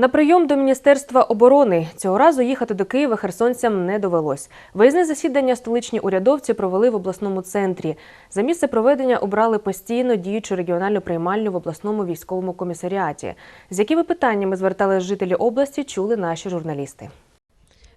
На прийом до Міністерства оборони цього разу їхати до Києва херсонцям не довелось. Виїзне засідання столичні урядовці провели в обласному центрі. За місце проведення обрали постійно діючу регіональну приймальню в обласному військовому комісаріаті. З якими питаннями звертались жителі області, чули наші журналісти.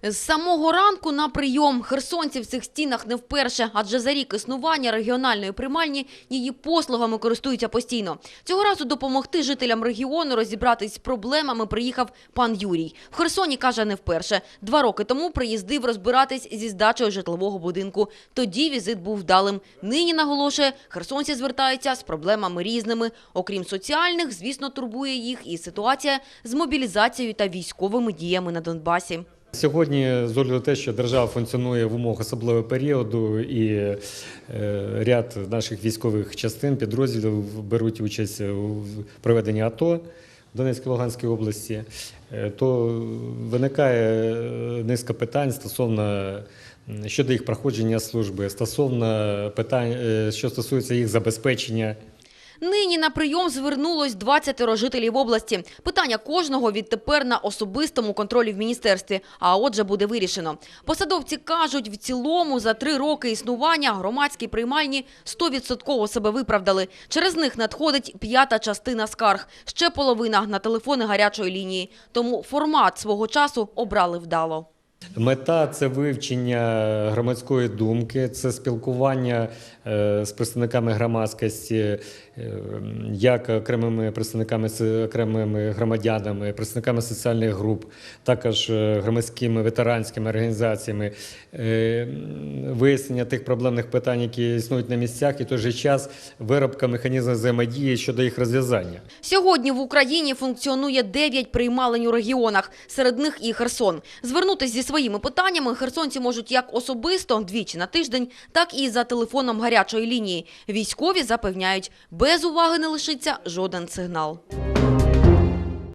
З самого ранку на прийом херсонці в цих стінах не вперше, адже за рік існування регіональної приймальні її послугами користуються постійно. Цього разу допомогти жителям регіону розібратись з проблемами приїхав пан Юрій. В Херсоні, каже, не вперше. Два роки тому приїздив розбиратись зі здачею житлового будинку. Тоді візит був вдалим. Нині, наголошує, херсонці звертаються з проблемами різними. Окрім соціальних, звісно, турбує їх і ситуація з мобілізацією та військовими діями на Донбасі. Сьогодні, з огляду те, що держава функціонує в умовах особливого періоду, і е, ряд наших військових частин, підрозділів беруть участь у проведенні АТО в Донецькій Луганській області, е, то виникає низка питань стосовно щодо їх проходження служби, стосовно питань, е, що стосується їх забезпечення. Нині на прийом звернулось 20 жителів області. Питання кожного відтепер на особистому контролі в міністерстві, а отже буде вирішено. Посадовці кажуть, в цілому за три роки існування громадські приймальні 100% себе виправдали. Через них надходить п'ята частина скарг, ще половина на телефони гарячої лінії. Тому формат свого часу обрали вдало. Мета це вивчення громадської думки, це спілкування е, з представниками громадськості, е, як окремими представниками с- окремими громадянами, представниками соціальних груп, також е, громадськими ветеранськими організаціями, вияснення тих проблемних питань, які існують на місцях, і в той же час виробка механізму взаємодії щодо їх розв'язання. Сьогодні в Україні функціонує 9 приймалень у регіонах, серед них і Херсон. Звернутися зі своїми питаннями херсонці можуть як особисто двічі на тиждень, так і за телефоном гарячої лінії. Військові запевняють, без уваги не лишиться жоден сигнал.